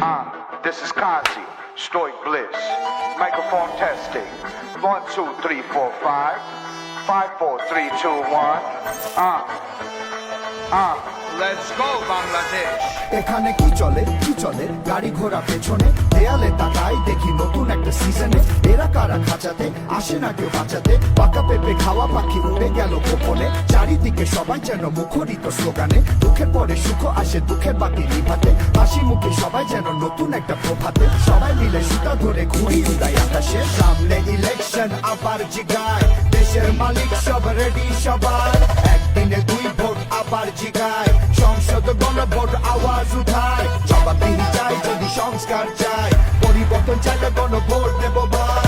Uh, this is Kazi, Stoic Bliss. Microphone testing. One, two, three, four, five. Five, four, three, two, one. Uh, uh, let's go, Bangladesh. এখানে কি চলে কি চলে গাড়ি ঘোড়া পেছনে দেয়ালে তাকাই দেখি কারা খাঁচাতে? আসে না কেউ বাঁচাতে। পাকা পেঁপে খাওয়া পাখি উড়ে গেল গোপনে। চারিদিকে সবাই যেন মুখরিত স্লোগানে। দুঃখের পরে সুখ আসে দুঃখের বাতি নিভাতে। হাসি মুখে সবাই যেন নতুন একটা প্রভাতে। সবাই মিলে সুতা ধরে ঘুরি উড়াই আকাশে। সামনে ইলেকশন আবার জিগায়। দেশের মালিক সব রেডি সবার। একদিনে দুই ভোট, আবার জিগায়। সংসদ গণভোট, আওয়াজ উঠায়। জবাবদিহি চাই, যদি সংস্কার চাই। পরিবর্তন চাইলে গণভোট দেব ভাই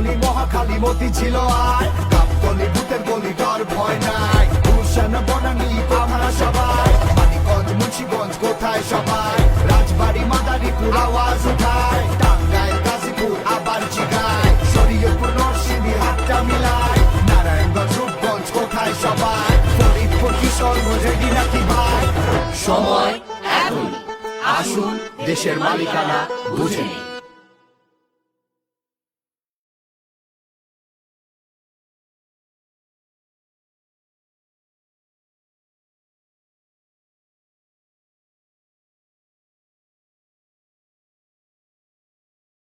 টিকাটলি মহাখালী মতি ছিল আয় কাপতলি ভূতের গলি ডর ভয় নাই। গুলশান, বনানি আমরা সবাই। মানিকগঞ্জ, মুন্সিগঞ্জ, কোথায় সবাই? রাজবাড়ি, মাদারীপুর, আওয়াজ উঠায়। টাঙ্গাইল, গাজীপুর, আবার জিগায়। শরীয়পুর নরসিংদী, হাতটা মিলায়। নারায়ণগঞ্জ, রূপগঞ্জ, কোথায় সবাই? ফরিদপুর কিশোরগঞ্জ রেডি নাকি ভাই? সময় এখন। আসুন, দেশের মালিকানা বুঝে।